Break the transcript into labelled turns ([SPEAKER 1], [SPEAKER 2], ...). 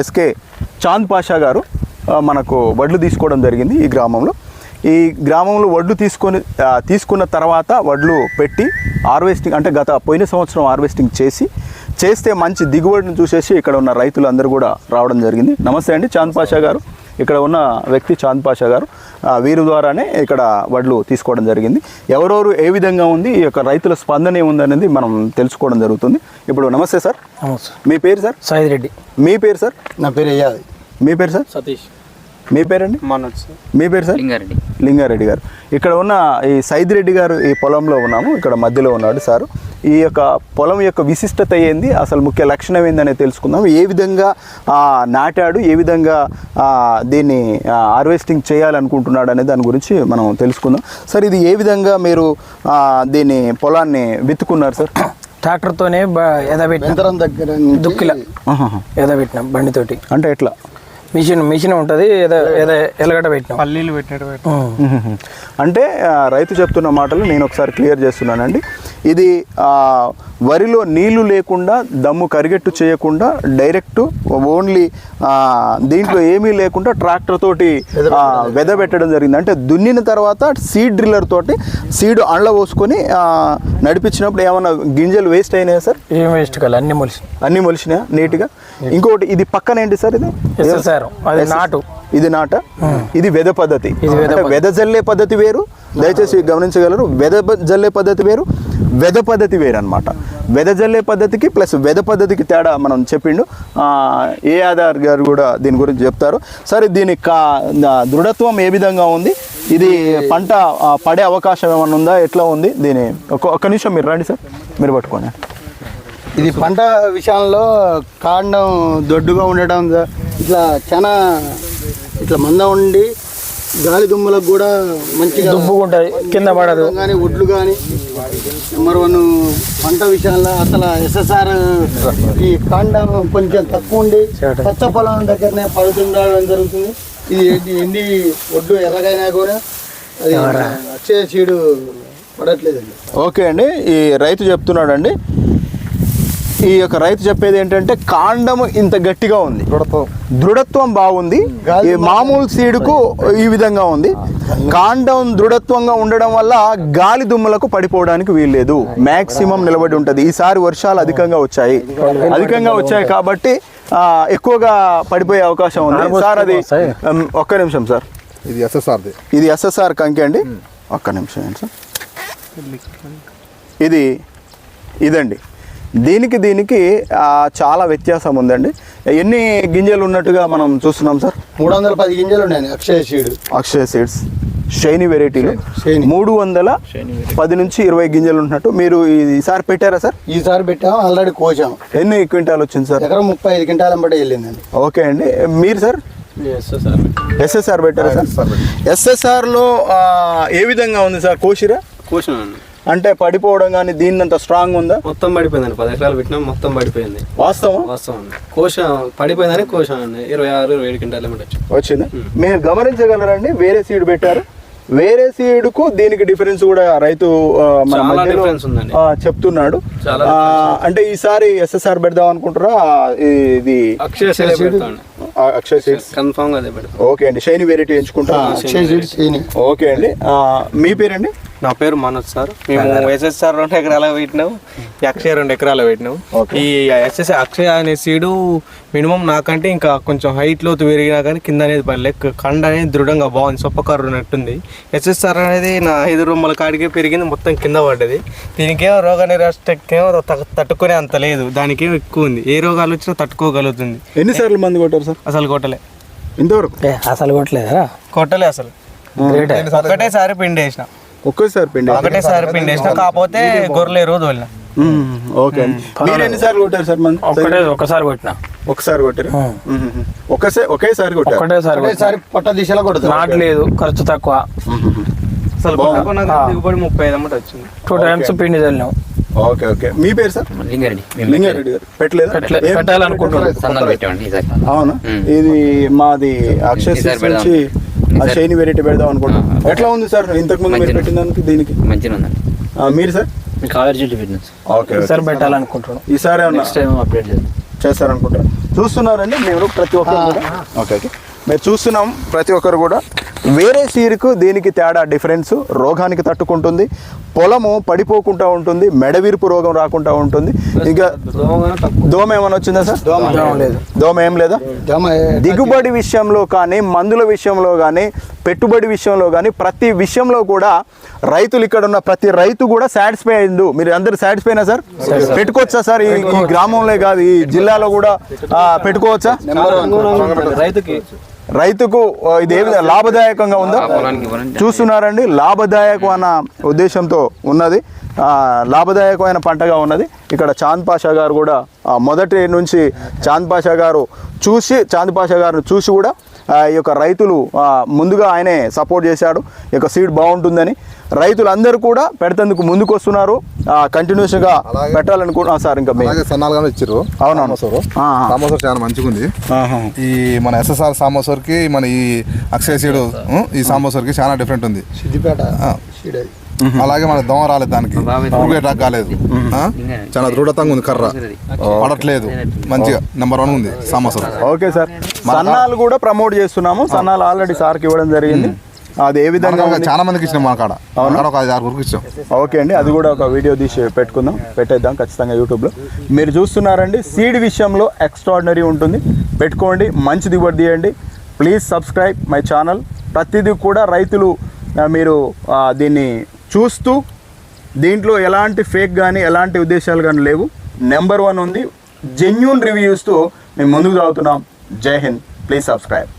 [SPEAKER 1] SK Chand Pasha గారు మనకు వడ్లు తీసుకోవడం జరిగింది ఈ గ్రామంలో. ఈ గ్రామంలో వడ్లు తీసుకొని తీసుకున్న తర్వాత వడ్లు పెట్టి హార్వెస్టింగ్ అంటే గత పోయిన సంవత్సరం హార్వెస్టింగ్ చేసి చేస్తే మంచి దిగుబడిని చూసేసి ఇక్కడ ఉన్న రైతులు అందరూ కూడా రావడం జరిగింది. నమస్తే అండి చాంద్ పాషా గారు. ఇక్కడ ఉన్న వ్యక్తి చాంద్ పాషా గారు వీరి ద్వారానే ఇక్కడ వడ్లు తీసుకోవడం జరిగింది. ఎవరెవరు ఏ విధంగా ఉంది ఈ యొక్క రైతుల స్పందన ఏముంది అనేది మనం తెలుసుకోవడం జరుగుతుంది. ఇప్పుడు నమస్తే సార్. మీ పేరు సార్?
[SPEAKER 2] సాయి రెడ్డి.
[SPEAKER 1] మీ పేరు సార్?
[SPEAKER 3] నా పేరు అయ్యాది.
[SPEAKER 1] మీ పేరు సార్?
[SPEAKER 2] సతీష్.
[SPEAKER 1] మీ పేరండి?
[SPEAKER 3] మనోజ్ సార్.
[SPEAKER 1] మీ పేరు సార్?
[SPEAKER 4] లింగారెడ్డి.
[SPEAKER 1] లింగారెడ్డి గారు. ఇక్కడ ఉన్న ఈ సైదిరెడ్డి గారు ఈ పొలంలో ఉన్నాము ఇక్కడ మధ్యలో ఉన్నాడు సారు. ఈ యొక్క పొలం యొక్క విశిష్టత ఏంది అసలు ముఖ్య లక్షణం ఏందనేది తెలుసుకుందాం. ఏ విధంగా ఆ, నాటాడు ఏ విధంగా ఆ, దీన్ని హార్వెస్టింగ్ చేయాలనుకుంటున్నాడు అనే దాని గురించి మనం తెలుసుకుందాం. సార్ ఇది ఏ విధంగా మీరు ఆ, దీన్ని పొలాన్ని విత్తుకున్నారు సార్?
[SPEAKER 2] ట్రాక్టర్తోనే ఎదబెట్టిన.
[SPEAKER 3] యంత్రం దగ్గర
[SPEAKER 2] దుక్కిల. ఎదబెట్టినాం బండితోటి.
[SPEAKER 1] అంటే ఎట్లా?
[SPEAKER 2] మిషన్ మిషన్ ఉంటుంది ఎద ఎద ఎలగట పెట్టినాం.
[SPEAKER 3] పల్లీలు పెట్టినట్టు.
[SPEAKER 1] అంటే రైతు చెప్తున్న మాటలు నేను ఒకసారి క్లియర్ చేస్తున్నానండి. ఇది వరిలో నీళ్ళు లేకుండా దమ్ము కరిగెట్టు చేయకుండా డైరెక్ట్ ఓన్లీ దీంట్లో ఏమీ లేకుండా ట్రాక్టర్ తోటి వెదబెట్టడం జరిగింది. అంటే దున్నిన తర్వాత సీడ్ డ్రిల్లర్ తోటి సీడ్ అండ్ల పోసుకొని నడిపించినప్పుడు ఏమైనా గింజలు వేస్ట్ అయినాయా సార్?
[SPEAKER 2] ఏం వేస్ట్ కాదు అన్ని మొలిసి.
[SPEAKER 1] అన్నీ మొలిచినాయా నీట్గా? ఇంకొకటి ఇది పక్కన ఏంటి సార్ ఇది?
[SPEAKER 2] అది నాటు.
[SPEAKER 1] ఇది నాట? ఇది వెద పద్ధతి.
[SPEAKER 2] వెద
[SPEAKER 1] జల్లే పద్ధతి వేరు. దయచేసి గమనించగలరు వెద జల్లే పద్ధతి వేరు. వెద పద్ధతి వేరు అనమాట వెద జల్లే పద్ధతికి ప్లస్ వెద పద్ధతికి తేడా మనం చెప్పిండు. ఆ, ఏ ఆధార్ గారు కూడా దీని గురించి చెప్తారు. సరే దీని కా దా- దృఢత్వం ఏ విధంగా ఉంది? ఇది పంట పడే అవకాశం ఏమైనా ఉందా? ఎట్లా ఉంది? దీని ఒక ఒక్క నిమిషం మీరు రండి సార్. మీరు పట్టుకోండి.
[SPEAKER 3] ఇది పంట విషయంలో కాండం దొడ్డుగా ఉండడం ఇట్లా చాలా ఇట్లా మంద ఉండి గాలి దుమ్ములకు కూడా మంచిగా
[SPEAKER 2] దుబ్బుగా ఉంటుంది కింద పడదు.
[SPEAKER 3] కానీ ఒడ్లు కానీ నెంబర్ వన్ పంట విషయంలో అసలు ఎస్ఎస్ఆర్ ఈ కాండం కొంచెం తక్కువ ఉండి పచ్చ పొలం దగ్గరనే పడుతుండడం జరుగుతుంది. ఇది ఎండి- ఎండి ఒడ్డు ఎర్రగైనా కూడా అది అక్షయ చీడు పడట్లేదండి.
[SPEAKER 1] ఓకే అండి ఈ రైతు చెప్తున్నాడండి. ఈ యొక్క రైతు చెప్పేది ఏంటంటే కాండం ఇంత గట్టిగా ఉంది. దృఢత్వం. బాగుంది. మామూలు సీడుకు ఈ విధంగా ఉంది. కాండం దృఢత్వంగా ఉండడం వల్ల గాలి దుమ్ములకు పడిపోవడానికి వీల్లేదు. మాక్సిమం నిలబడి ఉంటుంది. ఈసారి వర్షాలు అధికంగా వచ్చాయి. అధికంగా వచ్చాయి కాబట్టి ఆ, ఎక్కువగా పడిపోయే అవకాశం ఉంది. సార్ అది ఒక్క నిమిషం సార్.
[SPEAKER 5] ఇది ఎస్ఎస్ఆర్ది
[SPEAKER 1] ఇది ఎస్ఎస్ఆర్ కంకి అండి. ఒక్క నిమిషం సార్? ఇది ఇదండి. దీనికి దీనికి ఆ, చాలా వ్యత్యాసం ఉందండి. ఎన్ని గింజలు ఉన్నట్టుగా మనం చూస్తున్నాం సార్?
[SPEAKER 3] మూడు వందల పది గింజలు ఉన్నాయి అక్షయ చీడు
[SPEAKER 1] అక్షయ సీడ్స్. షైనీ వెరైటీలు.
[SPEAKER 3] షైనీ.
[SPEAKER 1] మూడు వందల పది నుంచి ఇరవై గింజలు ఉంటున్నట్టు మీరు ఈసారి పెట్టారా సార్?
[SPEAKER 3] ఈసారి పెట్టాం ఆల్రెడీ కోసాం.
[SPEAKER 1] ఎన్ని క్వింటాల్ వచ్చింది సార్?
[SPEAKER 3] ఎకరం ముప్పై ఐదు క్వింటాలం బట్టి వెళ్ళిందండి.
[SPEAKER 1] ఓకే అండి. మీరు సార్? ఎస్ఎస్ఆర్ పెట్టారా సార్? ఎస్ఎస్ఆర్లో ఏ విధంగా ఉంది సార్? కోసిరా?
[SPEAKER 6] కోసినామండి.
[SPEAKER 1] అంటే పడిపోవడం కానీ దీన్నంత స్ట్రాంగ్ ఉందా?
[SPEAKER 6] మొత్తం పడిపోయిందండి. పది ఎకరాలు పెట్టినాం మొత్తం పడిపోయింది.
[SPEAKER 1] వాస్తవం
[SPEAKER 6] వాస్తవం అండి కోశ పడిపోయిందని కోసానండి ఇరవై ఆరు ఇరవై ఏడు క్వింటాలు
[SPEAKER 1] వచ్చింది. మీరు గమనించగలరండి వేరే సీడ్ పెట్టారు. వేరే సీడ్కు దీనికి డిఫరెన్స్ కూడా రైతు చెప్తున్నాడు. అంటే ఈసారి ఎస్ఎస్ఆర్ పెడదాం అనుకుంటారా ఇది
[SPEAKER 6] అక్షయ
[SPEAKER 1] అక్షయ్ సీడ్స్
[SPEAKER 6] కన్ఫామ్గా
[SPEAKER 1] ఓకే అండి. Shiny variety ఎంచుకుంటా. ఓకే అండి. మీ పేరండి?
[SPEAKER 7] నా పేరు మనోజ్ సార్. మేము ఎస్ఎస్ఆర్ రెండు ఎకరాల పెట్టినాం. ఈ అక్షయ రెండు ఎకరాల పెట్టినాం. ఈ ఎస్ఎస్ అక్షయ అనే సీడు మినిమం నాకంటే ఇంకా కొంచెం హైట్ లోతు పెరిగినా కానీ కింద అనేది పడలే కండ అనేది దృఢంగా బాగుంది. సొప్పకారు ఉన్నట్టుంది. ఎస్ఎస్ఆర్ అనేది నా ఐదు రొమ్మల కాడికే పెరిగింది. మొత్తం కింద పడ్డది. దీనికేమో రోగ నిరాశకేమో త- తట్టుకునే అంత లేదు. దానికేమో ఎక్కువ ఉంది. ఏ రోగాలు వచ్చినా తట్టుకోగలుగుతుంది.
[SPEAKER 1] ఎన్నిసార్లు మంది కొట్టారు సార్?
[SPEAKER 7] అసలు కొట్టలే.
[SPEAKER 1] ఇంతవరకు?
[SPEAKER 2] ఏ, అసలు కొట్టలేదా?
[SPEAKER 7] కొట్టలే అసలు. ఒకటేసారి పిండి వేసిన.
[SPEAKER 1] ఒక్కసారి పిండి
[SPEAKER 7] ఒకటేసారి పిండి వేసిన కాకపోతే గొర్రెలు రోజు వెళ్ళిన.
[SPEAKER 1] ఓకే. అండి మీరు ఎన్నిసార్లు కొట్టారు సార్
[SPEAKER 2] ఒక్కటే ఒకసారి కొట్టిన.
[SPEAKER 1] ఒకసారి కొట్టారు? ఒకసారి ఒకేసారి కొట్టారు?
[SPEAKER 2] ఒక్కటేసారి కొట్టిన.
[SPEAKER 3] ఒకేసారి పొట్ట దిశలో కొడుతుంది
[SPEAKER 2] నాటు లేదు ఖర్చు తక్కువ.
[SPEAKER 7] అసలు దిగుబడి ముప్పై ఐదు అమ్మటి వచ్చింది.
[SPEAKER 2] టూ టైమ్స్ పిండి చల్లినాం
[SPEAKER 1] ఓకే ఓకే. మీ పేరు సార్?
[SPEAKER 4] లింగారెడ్డి.
[SPEAKER 1] లింగారెడ్డి గారు. పెట్టలేదా?
[SPEAKER 2] పెట్టలే-
[SPEAKER 1] ఏం-
[SPEAKER 2] పెట్టాలనుకుంటున్నాం.
[SPEAKER 4] సన్నాలు పెట్టామండి ఈసారి.
[SPEAKER 1] అవునా? ఇది మాది అక్షయ్ నుంచి ఆ షైని వెరైటీ పెడదాం అనుకుంటున్నాం. ఎట్లా ఉంది సార్? ఇంతకు ముందు మీరు. పెట్టిన దానికి దీనికి?
[SPEAKER 4] మంచిగా ఉందండి
[SPEAKER 1] ఆ, మీరు సార్?
[SPEAKER 4] కావేరి చెట్టు పెట్టినాం
[SPEAKER 1] ఓకే
[SPEAKER 2] ఈసారి పెట్టాలనుకుంటున్నాం.
[SPEAKER 1] ఈసారి
[SPEAKER 4] నెక్స్ట్ టైం అప్డేట్ చేద్దాం.
[SPEAKER 1] చేస్తారనుకుంటారు చూస్తున్నారండి మీరు ప్రతి ఒక్కరు కూడా. Okay okay. మీరు చూస్తున్నాం ప్రతి ఒక్కరు కూడా. వేరే సీరుకు దీనికి తేడా డిఫరెన్స్? రోగానికి తట్టుకుంటుంది. పొలము పడిపోకుండా ఉంటుంది. మెడవిరుపు రోగం రాకుండా ఉంటుంది. ఇంకా దోమ ఏమైనా వచ్చిందా సార్?
[SPEAKER 2] దోమ లేదు.
[SPEAKER 1] దోమ ఏం లేదా? దిగుబడి విషయంలో కానీ మందుల విషయంలో కానీ పెట్టుబడి విషయంలో కానీ ప్రతి విషయంలో కూడా రైతులు ఇక్కడ ఉన్న ప్రతి రైతు కూడా సాటిస్ఫై అయింది మీరు అందరు సాటిస్ఫై అయినా సార్? పెట్టుకోవచ్చా సార్? ఈ గ్రామంలో కాదు ఈ జిల్లాలో కూడా పెట్టుకోవచ్చా?
[SPEAKER 6] రైతుకి.
[SPEAKER 1] రైతుకు ఇది ఏ విధంగా లాభదాయకంగా ఉందా? చూస్తున్నారండి లాభదాయకమైన ఉద్దేశంతో ఉన్నది. ఆ, లాభదాయకమైన పంటగా ఉన్నది. ఇక్కడ చాంద్ పాషా గారు కూడా మొదటి నుంచి చాంద్ పాషా గారు చూసి చాంద్ పాషా గారిని చూసి కూడా ఈ యొక్క రైతులు ముందుగా ఆయనే సపోర్ట్ చేశాడు. ఈ యొక్క సీడ్ బాగుంటుందని రైతులందరూ కూడా పెడతందుకు ముందుకు వస్తున్నారు కంటిన్యూస్గా పెట్టాలనుకుంటున్నా సార్ ఇంకా మీ
[SPEAKER 4] అలాగే సన్నాలు కానీ ఇచ్చారు
[SPEAKER 1] అవునవును.
[SPEAKER 4] సామోసోరు
[SPEAKER 1] ఆహా.
[SPEAKER 4] సామోసోర్ చాలా మంచిగా ఉంది ఈ మన ఎస్ఎస్ఆర్ సామోసోర్కి మన ఈ అక్షయ సీడు ఈ సామోసోర్కి చాలా డిఫరెంట్ ఉంది.
[SPEAKER 3] సిద్దిపేట
[SPEAKER 4] అలాగే మన దోమ రాలేదు దానికి. ఊగే టాక్ కాలేదు? చాలా దృఢతంగా ఉంది కర్ర. పడట్లేదు. మంచిగా నెంబర్ వన్ ఉంది సామోసోర్.
[SPEAKER 1] Okay sir. సన్నాలు కూడా ప్రమోట్ చేస్తున్నాము. సన్నాలు ఆల్రెడీ సార్కి ఇవ్వడం జరిగింది. అది ఏ విధంగా?
[SPEAKER 4] చాలా మందికి ఇచ్చినాం మన కాడ. ఒక ఐదు ఆరు వరకు ఇచ్చాం.
[SPEAKER 1] ఓకే అండి. అది కూడా ఒక వీడియో తీసి పెట్టుకుందాం. పెట్టేద్దాం ఖచ్చితంగా యూట్యూబ్లో మీరు చూస్తున్నారండి. సీడ్ విషయంలో ఎక్స్ట్రాడినరీ ఉంటుంది. పెట్టుకోండి. మంచి దిగుబడి తీయండి. ప్లీజ్ సబ్స్క్రైబ్ మై ఛానల్ ప్రతిదీ కూడా రైతులు మీరు దీన్ని చూస్తూ దీంట్లో ఎలాంటి ఫేక్ కానీ ఎలాంటి ఉద్దేశాలు కానీ లేవు. నెంబర్ వన్ ఉంది. జెన్యున్ రివ్యూస్తో మేము ముందుకు సాగుతున్నాం. జై హింద్. Please subscribe